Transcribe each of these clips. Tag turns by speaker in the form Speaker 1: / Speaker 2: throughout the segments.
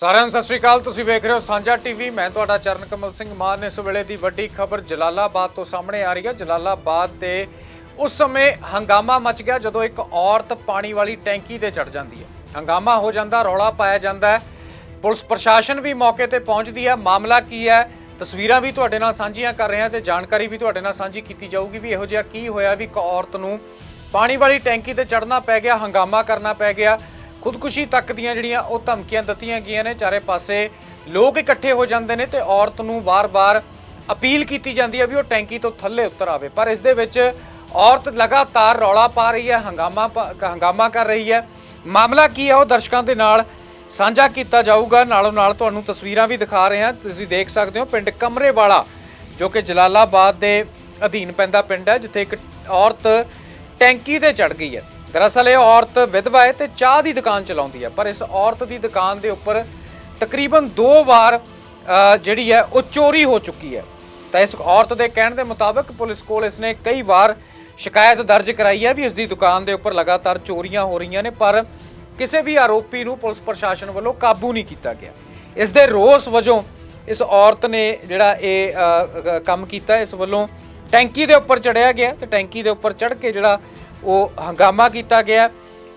Speaker 1: ਸਾਰਿਆਂ ਨੂੰ ਸਤਿ ਸ਼੍ਰੀ ਅਕਾਲ। ਤੁਸੀਂ ਵੇਖ ਰਹੇ ਹੋ ਸਾਂਝਾ ਟੀਵੀ। ਮੈਂ ਤੁਹਾਡਾ ਚਰਨ ਕਮਲ ਸਿੰਘ ਮਾਨ। ਇਸ ਵੇਲੇ ਦੀ ਵੱਡੀ ਖਬਰ ਜਲਾਲਾਬਾਦ ਤੋਂ ਸਾਹਮਣੇ ਆ ਰਹੀ ਹੈ। ਜਲਾਲਾਬਾਦ ਤੇ ਉਸ ਸਮੇਂ ਹੰਗਾਮਾ ਮਚ ਗਿਆ ਜਦੋਂ ਇੱਕ ਔਰਤ ਪਾਣੀ ਵਾਲੀ ਟੈਂਕੀ ਤੇ ਚੜ ਜਾਂਦੀ ਹੈ। ਹੰਗਾਮਾ ਹੋ ਜਾਂਦਾ, ਰੌਲਾ ਪਾਇਆ ਜਾਂਦਾ ਹੈ। ਪੁਲਿਸ ਪ੍ਰਸ਼ਾਸਨ ਵੀ ਮੌਕੇ ਤੇ ਪਹੁੰਚਦੀ ਹੈ। ਮਾਮਲਾ ਕੀ ਹੈ? ਤਸਵੀਰਾਂ ਵੀ ਤੁਹਾਡੇ ਨਾਲ ਸਾਂਝੀਆਂ ਕਰ ਰਹੇ ਹਾਂ ਤੇ ਜਾਣਕਾਰੀ ਵੀ ਤੁਹਾਡੇ ਨਾਲ ਸਾਂਝੀ ਕੀਤੀ ਜਾਊਗੀ ਵੀ ਇਹੋ ਜਿਹਾ ਕੀ ਹੋਇਆ ਵੀ ਇੱਕ ਔਰਤ ਨੂੰ ਪਾਣੀ ਵਾਲੀ ਟੈਂਕੀ ਤੇ ਚੜਨਾ ਪੈ ਗਿਆ, ਹੰਗਾਮਾ ਕਰਨਾ ਪੈ ਗਿਆ। ਖੁਦਕੁਸ਼ੀ ਤੱਕ ਦੀਆਂ ਜਿਹੜੀਆਂ ਉਹ ਧਮਕੀਆਂ ਦਿੱਤੀਆਂ ਗਈਆਂ ਨੇ, ਚਾਰੇ ਪਾਸੇ ਲੋਕ ਇਕੱਠੇ ਹੋ ਜਾਂਦੇ ਨੇ ਤੇ ਔਰਤ ਨੂੰ ਵਾਰ-ਵਾਰ ਅਪੀਲ ਕੀਤੀ ਜਾਂਦੀ ਹੈ ਵੀ ਉਹ ਟੈਂਕੀ ਤੋਂ ਥੱਲੇ ਉਤਰ ਆਵੇ। ਪਰ ਇਸ ਦੇ ਵਿੱਚ ਔਰਤ ਲਗਾਤਾਰ ਰੌਲਾ ਪਾ ਰਹੀ ਹੈ, ਹੰਗਾਮਾ ਪਾ- ਹੰਗਾਮਾ ਕਰ ਰਹੀ ਹੈ। ਮਾਮਲਾ ਕੀ ਹੈ ਉਹ ਦਰਸ਼ਕਾਂ ਦੇ ਨਾਲ ਸਾਂਝਾ ਕੀਤਾ ਜਾਊਗਾ। ਨਾਲੋਂ ਨਾਲ ਤੁਹਾਨੂੰ ਤਸਵੀਰਾਂ ਵੀ ਦਿਖਾ ਰਹੇ ਹਾਂ। ਤੁਸੀਂ ਦੇਖ ਸਕਦੇ ਹੋ ਪਿੰਡ ਕਮਰੇ ਵਾਲਾ ਜੋ ਕਿ ਜਲਾਲਾਬਾਦ ਦੇ ਅਧੀਨ ਪੈਂਦਾ ਪਿੰਡ ਹੈ, ਜਿੱਥੇ ਇੱਕ ਔਰਤ ਟੈਂਕੀ ਤੇ ਚੜ ਗਈ ਹੈ। ਦਰਅਸਲ ਇਹ ਔਰਤ ਵਿਧਵਾ ਹੈ ਤੇ ਚਾਹ ਦੀ ਦੁਕਾਨ ਚਲਾਉਂਦੀ ਹੈ, ਪਰ ਇਸ ਔਰਤ ਦੀ ਦੁਕਾਨ ਦੇ ਉੱਪਰ ਤਕਰੀਬਨ ਦੋ ਵਾਰ ਜਿਹੜੀ ਹੈ, ਉਹ ਚੋਰੀ ਹੋ ਚੁੱਕੀ ਹੈ। ਤਾਂ ਇਸ ਔਰਤ ਦੇ ਕਹਿਣ ਦੇ ਮੁਤਾਬਕ ਪੁਲਿਸ ਕੋਲ ਇਸਨੇ ਕਈ ਵਾਰ ਸ਼ਿਕਾਇਤ ਦਰਜ ਕਰਾਈ ਹੈ ਵੀ ਇਸ ਦੀ ਦੁਕਾਨ ਦੇ ਉੱਪਰ ਲਗਾਤਾਰ ਚੋਰੀਆਂ ਹੋ ਰਹੀਆਂ ਨੇ, ਪਰ ਕਿਸੇ ਵੀ ਆਰੋਪੀ ਨੂੰ ਪੁਲਿਸ ਪ੍ਰਸ਼ਾਸਨ ਵੱਲੋਂ ਕਾਬੂ ਨਹੀਂ ਕੀਤਾ ਗਿਆ। ਇਸ ਦੇ ਰੋਸ ਵਜੋਂ ਇਸ ਔਰਤ ਨੇ ਜਿਹੜਾ ਇਹ ਕੰਮ ਕੀਤਾ, ਇਸ ਵੱਲੋਂ ਟੈਂਕੀ ਦੇ ਉੱਪਰ ਚੜਿਆ ਗਿਆ ਤੇ ਟੈਂਕੀ ਦੇ ਉੱਪਰ ਚੜ ਕੇ ਜਿਹੜਾ ਉਹ ਹੰਗਾਮਾ ਕੀਤਾ ਗਿਆ।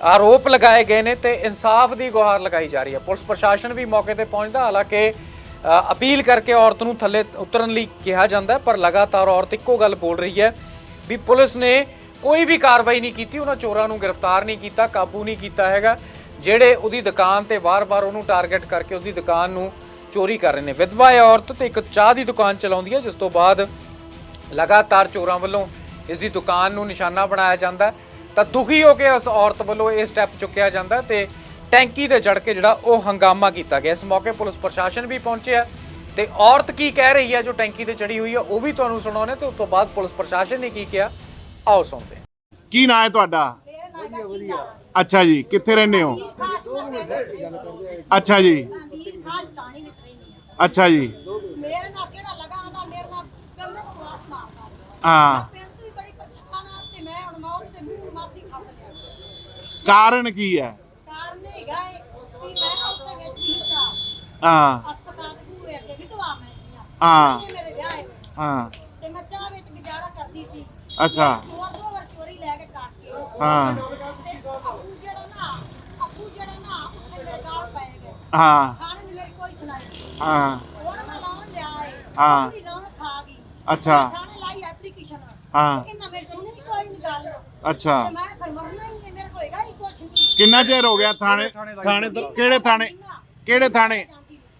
Speaker 1: ਆਰੋਪ ਲਗਾਏ ਗਏ ਨੇ ਤੇ ਇਨਸਾਫ ਦੀ ਗੁਹਾਰ ਲਗਾਈ ਜਾ ਰਹੀ ਹੈ। ਪੁਲਿਸ ਪ੍ਰਸ਼ਾਸਨ ਵੀ ਮੌਕੇ ਤੇ ਪਹੁੰਚਦਾ, ਹਾਲਾਂਕਿ ਅਪੀਲ ਕਰਕੇ ਔਰਤ ਨੂੰ ਥੱਲੇ ਉਤਰਨ ਲਈ ਕਿਹਾ ਜਾਂਦਾ ਪਰ ਲਗਾਤਾਰ ਔਰਤ ਇੱਕੋ ਗੱਲ ਬੋਲ ਰਹੀ ਹੈ ਵੀ ਪੁਲਿਸ ਨੇ ਕੋਈ ਵੀ ਕਾਰਵਾਈ ਨਹੀਂ ਕੀਤੀ, ਉਹਨਾਂ ਚੋਰਾਂ ਨੂੰ ਗ੍ਰਿਫਤਾਰ ਨਹੀਂ ਕੀਤਾ, ਕਾਬੂ ਨਹੀਂ ਕੀਤਾ ਹੈਗਾ। ਜਿਹੜੇ ਉਹਦੀ ਦੁਕਾਨ ਤੇ ਵਾਰ-ਵਾਰ ਉਹਨੂੰ ਟਾਰਗੇਟ ਕਰਕੇ ਉਹਦੀ ਦੁਕਾਨ ਨੂੰ ਚੋਰੀ ਕਰ ਰਹੇ ਨੇ। ਵਿਧਵਾ ਹੈ ਔਰਤ ਤੇ ਇੱਕ ਚਾਹ ਦੀ ਦੁਕਾਨ ਚਲਾਉਂਦੀ ਹੈ, ਜਿਸ ਤੋਂ ਬਾਅਦ ਲਗਾਤਾਰ ਚੋਰਾਂ ਵੱਲੋਂ ਇਸ ਦੀ ਦੁਕਾਨ ਨੂੰ ਨਿਸ਼ਾਨਾ ਬਣਾਇਆ ਜਾਂਦਾ। ਤਾਂ ਦੁਖੀ ਹੋ ਕੇ ਉਸ ਔਰਤ ਵੱਲੋਂ ਇਹ ਸਟੈਪ ਚੁੱਕਿਆ ਜਾਂਦਾ ਤੇ ਟੈਂਕੀ ਤੇ ਚੜ ਕੇ ਜਿਹੜਾ ਉਹ ਹੰਗਾਮਾ ਕੀਤਾ ਗਿਆ। ਇਸ ਮੌਕੇ ਪੁਲਿਸ ਪ੍ਰਸ਼ਾਸਨ ਵੀ ਪਹੁੰਚਿਆ ਤੇ ਔਰਤ ਕੀ ਕਹਿ ਰਹੀ ਹੈ? ਜੋ ਟੈਂਕੀ ਤੇ ਚੜੀ ਹੋਈ ਹੈ ਉਹ ਵੀ ਤੁਹਾਨੂੰ ਸੁਣਾਉਣੇ ਤੇ ਉਸ ਤੋਂ ਬਾਅਦ ਪੁਲਿਸ ਪ੍ਰਸ਼ਾਸਨ ਨੇ ਕੀ ਕਿਹਾ ਆਓ ਸੁਣਦੇ
Speaker 2: ਕੀ ਨਾਂ ਹੈ ਤੁਹਾਡਾ? ਅੱਛਾ ਜੀ ਕਿੱਥੇ ਰਹਿੰਦੇ ਹੋ? ਅੱਛਾ ਜੀ। ਅੱਛਾ ਜੀ।
Speaker 3: ਮੇਰੇ ਨਾਲ ਕਿਹੜਾ ਲਗਾ ਆਂਦਾ ਮੇਰੇ ਨਾਲ ਗੰਦੇ ਕਲਾਸ ਮਾਰਦਾ
Speaker 2: ਹਾਂ
Speaker 3: ਪਿੰਡ ਤੋਂ ਹੀ ਬੜੀ ਪਰੇਸ਼ਾਨ ਆ ਤੇ ਮੈਂ ਹੁਣ ਮੌਤ ਦੇ ਮੂੰਹ ਮਾਸੀ ਖੱਟ ਲਿਆ
Speaker 2: ਕਾਰਨ ਕੀ ਹੈ?
Speaker 3: ਕਾਰਨ ਮੈਂ ਉੱਥੇ
Speaker 2: ਹਾਂ।
Speaker 3: ਹਸਪਤਾਲ ਦੇ ਬੂਹੇ ਅੱਗੇ ਵਿਧਵਾ ਮੈਂ ਦੀਆਂ
Speaker 2: ਹਾਂ।
Speaker 3: ਇਹਨੇ ਮੇਰੇ ਵਿਆਹ ਹੈ
Speaker 2: ਹਾਂ।
Speaker 3: ਤੇ ਮੈਂ ਚਾਹ ਵਿੱਚ ਗੁਜ਼ਾਰਾ ਕਰਦੀ ਸੀ।
Speaker 2: ਅੱਛਾ।
Speaker 3: ਚੋਰ ਦੋ ਵਾਰ ਚੋਰੀ ਲੈ ਕੇ ਕਰਕੇ
Speaker 2: ਹਾਂ।
Speaker 3: ਤੇ ਅੱਬੂ ਜਿਹੜਾ ਨਾ ਅੱਬੂ ਜਿਹੜਾ ਨਾ ਉੱਥੇ ਮੇਰੇ ਨਾਲ ਪੈ ਗਏ
Speaker 2: ਹਾਂ।
Speaker 3: ਖਾਣੇ ਨੂੰ ਮੇਰੀ ਕੋਈ ਸੁਣਾਈ ਨਹੀਂ।
Speaker 2: ਹਾਂ।
Speaker 3: ਹੁਣ ਮੈਂ ਲਾਉਣ ਲਿਆ ਏ।
Speaker 2: ਹਾਂ।
Speaker 3: ਉਹਦੀ ਲਾਉਣ ਖਾ ਗਈ।
Speaker 2: ਅੱਛਾ।
Speaker 3: ਥਾਣੇ ਲਾਈ ਐਪਲੀਕੇਸ਼ਨ
Speaker 2: ਹਾਂ।
Speaker 3: ਇਹਨਾਂ ਮੇਰੇ ਸੁਣੀ ਕੋਈ ਨਹੀਂ ਗੱਲ।
Speaker 2: ਅੱਛਾ।
Speaker 3: ਤੇ ਮੈਂ ਫਿਰ ਮਰਨਾ ਹੀ ਹੈ ਮੇਰੇ ਕੋਲ ਹੈਗਾ ਹੀ ਕੁਛ ਨਹੀਂ
Speaker 2: ਕਿੰਨਾ ਚਿਰ ਹੋ ਗਿਆ ਥਾਣੇ? ਥਾਣੇ ਕਿਹੜੇ ਥਾਣੇ? ਕਿਹੜੇ ਥਾਣੇ?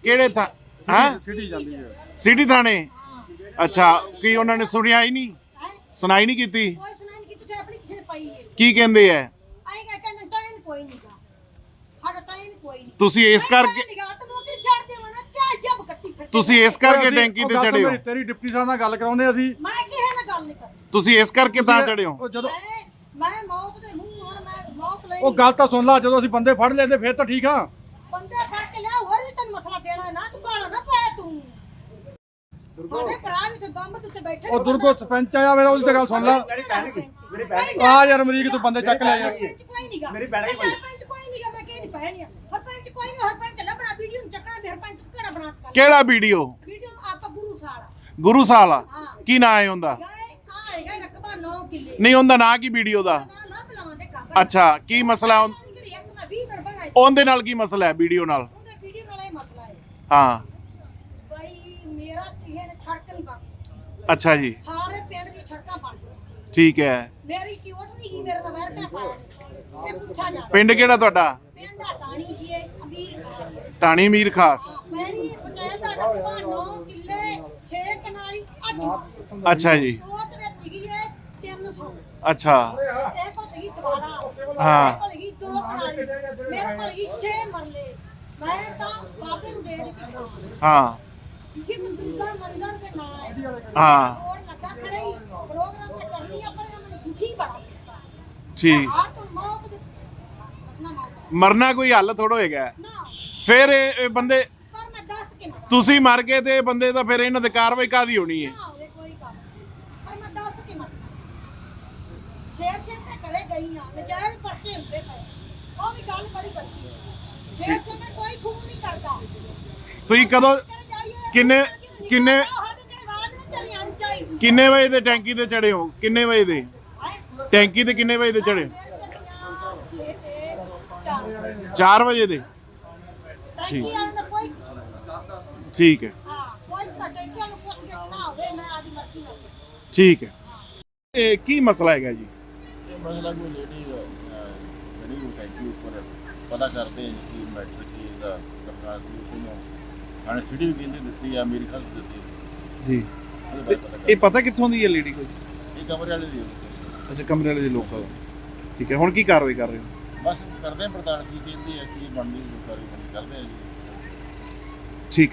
Speaker 2: ਕਿਹੜੇ ਥਾਂ ਹਾਂ?
Speaker 4: ਸਿਟੀ ਜਾਂਦੀ ਹੈ।
Speaker 2: ਸਿਟੀ ਥਾਣੇ? ਅੱਛਾ ਕੀ ਉਹਨਾਂ ਨੇ ਸੁਣਿਆ ਹੀ ਨਹੀਂ? ਸੁਣਾਈ ਨਹੀਂ ਕੀਤੀ?
Speaker 3: ਕੋਈ ਸੁਣਾਈ ਨਹੀਂ ਕੀਤੀ ਤੇ ਐਪਲੀਕੇਸ਼ਨ ਪਾਈ ਹੈ।
Speaker 2: ਕੀ ਕਹਿੰਦੇ ਐ?
Speaker 3: ਆਏਗਾ ਕਹਿੰਦੇ ਟਾਈਮ ਕੋਈ ਨਹੀਂ ਗਾ। ਸਾਡਾ ਟਾਈਮ ਕੋਈ ਨਹੀਂ
Speaker 2: ਤੁਸੀਂ ਇਸ ਕਰਕੇ
Speaker 3: ਨਿਗਾਹ ਤੇ ਨੌਕਰੀ ਛੱਡ ਦੇ ਵਣਾ ਕਿਆ ਜਬ ਕੱਟੀ ਫਿਰ
Speaker 2: ਤੁਸੀਂ ਇਸ ਕਰਕੇ ਟੈਂਕੀ ਤੇ ਚੜੇ ਹੋ।
Speaker 4: ਤੇਰੀ ਡਿਪਟੀ ਸਾਹਿਬ ਨਾਲ ਗੱਲ ਕਰਾਉਂਦੇ ਅਸੀਂ।
Speaker 3: ਮੈਂ ਕਿਸੇ ਨਾਲ ਗੱਲ ਨਹੀਂ ਕਰਦੀ
Speaker 2: ਤੁਸੀਂ ਇਸ ਕਰਕੇ ਤਾਂ ਚੜੇ ਹੋ।
Speaker 4: ਜਦੋਂ
Speaker 3: ਮੈਂ ਮੌਤ ਦੇ ਮੂੰਹ ਹੁਣ ਮੈਂ ਮੌਤ ਲਈ
Speaker 4: ਉਹ ਗੱਲ ਤਾਂ ਸੁਣ ਲਾ ਜਦੋਂ ਅਸੀਂ ਬੰਦੇ ਫੜ ਲੈਂਦੇ ਫਿਰ ਤਾਂ ਠੀਕ ਆ।
Speaker 3: ਬੰਦੇ ਫੜ ਕੇ ਲਿਆ ਹੋਰ ਵੀ ਤੈਨੂੰ ਮਸਲਾ ਦੇਣਾ ਹੈ ਨਾ ਤੂੰ ਗਾਲਾਂ ਨਾ ਪੈ ਤੂੰ। ਸਾਡੇ ਭਰਾ ਵੀ ਤੇ ਗੰਮ ਤੇ ਬੈਠੇ
Speaker 4: ਉਹ ਦੁਰਗੋ ਸਰਪੰਚ ਆਇਆ ਮੇਰਾ ਉਹਦੀ ਤਾਂ ਗੱਲ ਸੁਣ ਲਾ।
Speaker 3: ਮੇਰੀ
Speaker 4: ਆ ਯਾਰ ਅਮਰੀਕ ਤੂੰ ਬੰਦੇ ਚੱਕ ਲੈ ਯਾਰ।
Speaker 3: ਕੋਈ ਨਹੀਂਗਾ ਮੇਰੀ ਭੈਣ ਕੋਈ ਸਰਪੰਚ ਕੋਈ ਨਹੀਂਗਾ ਮੈਂ ਕਿਹਦੀ ਭੈਣ ਆ? ਸਰਪੰਚ ਕੋਈ ਨਹੀਂ ਸਰਪੰਚ ਲੱਭਣਾ ਵੀਡੀਓ ਨੂੰ ਚੱਕਣਾ ਵੀ ਸਰਪੰਚ ਤੂੰ ਕਿਹੜਾ ਬਣਾ ਕੇ
Speaker 2: ਕਿਹੜਾ ਵੀਡੀਓ?
Speaker 3: ਵੀਡੀਓ ਆਪਾਂ ਗੁਰੂ ਸਾਲਾ।
Speaker 2: ਗੁਰੂ ਸਾਲਾ। ਕੀ ਨਾਂ ਹੈ ਉਹਦਾ?
Speaker 3: ਆ ਹੈਗਾ ਰਕਬਾ 9 ਕਿੱਲੇ।
Speaker 2: ਨਹੀਂ ਉਹਦਾ ਨਾਂ ਕੀ ਵੀਡੀਓ ਦਾ? ਅੱਛਾ ਕੀ ਮਸਲਾ ਉਹ-
Speaker 3: ਇੱਕ ਮੈਂ 20 ਦਰ ਬਣਾਈ
Speaker 2: ਉਹਦੇ ਨਾਲ ਕੀ ਮਸਲਾ ਹੈ ਵੀਡੀਓ ਨਾਲ?
Speaker 3: ਹੈ।
Speaker 2: ਅੱਛਾ ਜੀ।
Speaker 3: ਸਾਰੇ ਪਿੰਡ ਦੀ ਸੜਕਾਂ ਬਣ ਗਈਆਂ।
Speaker 2: ਠੀਕ ਹੈ।
Speaker 3: ਮੇਰੀ ਕੀ ਉਹ ਨਹੀਂ ਗਈ ਮੇਰੇ ਨਾਲ ਵੈਰ ਪੈ ਪਾਇਆ ਇਹ ਪੁੱਛਾ ਜਾ
Speaker 2: ਪਿੰਡ ਕਿਹੜਾ ਤੁਹਾਡਾ?
Speaker 3: ਪਿੰਡ ਦਾ ਟਾਣੀ ਜੀ ਇਹ ਅਮੀਰ ਖਾਸ।
Speaker 2: ਟਾਣੀ ਮੀਰ ਖਾਸ।
Speaker 3: ਮੈਣੀ ਪੰਚਾਇਤ ਦਾ ਰਕਬਾ 9 ਕਿੱਲੇ 6 ਕਨਾਲੀ ਅੱਜ
Speaker 2: ਅੱਛਾ ਜੀ।
Speaker 3: ਉਹ ਤੇ ਵਿੱਚ ਗਈ ਹੈ 300
Speaker 2: ਅੱਛਾ।
Speaker 3: ਇਹ ਦੁਬਾਰਾ।
Speaker 2: ਹਾਂ।
Speaker 3: ਕੋਲ ਗਈ ਦੋ ਕਨਾਲੀ ਮੇਰੇ ਕੋਲ ਗਈ 6 ਮਰਲੇ। ਮੈਂ ਤਾਂ ਬਾਬੇ ਨੂੰ ਦੇ ਦਿੱਤੀ
Speaker 2: ਹਾਂ।
Speaker 3: ਦੇ ਨਾਂ ਹੈ।
Speaker 2: ਹਾਂ
Speaker 3: ਹੋਰ ਲੱਗਾ ਖੜੇ ਹੀ। ਪ੍ਰੋਗਰਾਮ ਤੇ ਕਰਨੀ ਆ ਪਰ ਮੈਨੂੰ ਦੁਖੀ ਬੜਾ ਕੀਤਾ।
Speaker 2: ਠੀਕ।
Speaker 3: ਆ ਤੂੰ ਮੌਤ ਦੇ ਨਾ ਮੌਤ
Speaker 2: ਮਰਨਾ ਕੋਈ ਹੱਲ ਥੋੜੋ ਹੈਗਾ
Speaker 3: ਨਾ।
Speaker 2: ਫਿਰ ਇਹ ਇਹ ਬੰਦੇ
Speaker 3: ਪਰ ਮੈਂ ਦੱਸ ਕੇ ਮਰਾਂ
Speaker 2: ਤੁਸੀਂ ਮਰ ਗਏ ਤੇ ਇਹ ਬੰਦੇ ਤਾਂ ਫਿਰ ਇਹਨਾਂ ਤੇ ਕਾਰਵਾਈ ਕਾਦੀ ਹੋਣੀ ਹੈ
Speaker 3: ਨਾ ਹੋਵੇ ਕੋਈ ਕੰਮ ਪਰ ਮੈਂ ਦੱਸ ਕੇ ਮਰਾਂ ਫੇਰ ਛੇ ਤੇ ਘਰੇ ਗਈ ਆ ਨਜਾਇਜ਼ ਪਰਚੇ ਹੁੰਦੇ ਪਏ ਉਹ ਵੀ ਗੱਲ ਬੜੀ ਬੱਤੀ ਦੇਖ ਕੇ ਤੇ ਕੋਈ ਖੂਨ ਨਹੀਂ ਕਰਦਾ
Speaker 2: ਤੁਸੀਂ ਕਦੋਂ ਕਿੰਨੇ ਕਿੰਨੇ ਕਿੰਨੇ ਵਜੇ ਦੇ ਟੈਂਕੀ ਤੇ ਚੜੇ ਹੋ? ਕਿੰਨੇ ਵਜੇ ਦੇ? ਟੈਂਕੀ ਤੇ ਕਿੰਨੇ ਵਜੇ ਦੇ ਚੜੇ
Speaker 3: ਇਹ ਤੇ ਚਾਰ
Speaker 2: 4 ਵਜੇ ਦੇ?
Speaker 3: ਕੋਈ
Speaker 2: ਠੀਕ ਹੈ। ਠੀਕ ਹੈ। ਇਹ ਕੀ ਮਸਲਾ ਹੈਗਾ ਜੀ?
Speaker 5: ਮਸਲਾ ਕੋਈ ਲੇਡੀ ਜਿਹੜੀ ਉਹ ਟੈਂਕੀ ਉੱਪਰ। ਪਤਾ ਕਰਦੇ ਹਾਂ ਕਿ ਮੈਟਰ ਕੀ ਇਹਦਾ ਦਰਖਾਸਤ ਦੀ ਉਹਨੂੰ ਹਾਣੇ ਸਿਟੀ ਵੀ ਕਹਿੰਦੇ ਦਿੱਤੀ ਆ ਮੇਰੀ ਖਾਸ ਦਿੱਤੀ
Speaker 2: ਜੀ।
Speaker 5: ਉਹਦੇ ਬਾਰੇ ਪਤਾ
Speaker 2: ਇਹ ਪਤਾ ਕਿੱਥੋਂ ਦੀ ਹੈ ਲੇਡੀ ਕੋਈ?
Speaker 5: ਕਰ ਇਹ ਕਮਰੇ ਵਾਲੇ ਦੀ ਹੋਈ।
Speaker 2: ਅੱਛਾ ਕਮਰੇ ਵਾਲੇ ਦੇ ਲੋਕਾਂ ਦਾ ਠੀਕ ਹੈ ਹੁਣ ਕੀ ਕਾਰਵਾਈ ਕਰ ਰਹੇ ਹੋ?
Speaker 5: ਬਸ ਕਰਦੇ ਹਾਂ ਪੜਤਾਲ ਕੀ ਕਹਿੰਦੀ ਹੈ ਕੀ ਬਣਦੀ ਹੈ ਜੋ ਕਾਰਵਾਈ ਬਣਦੀ ਕਰਦੇ ਆ ਜੀ।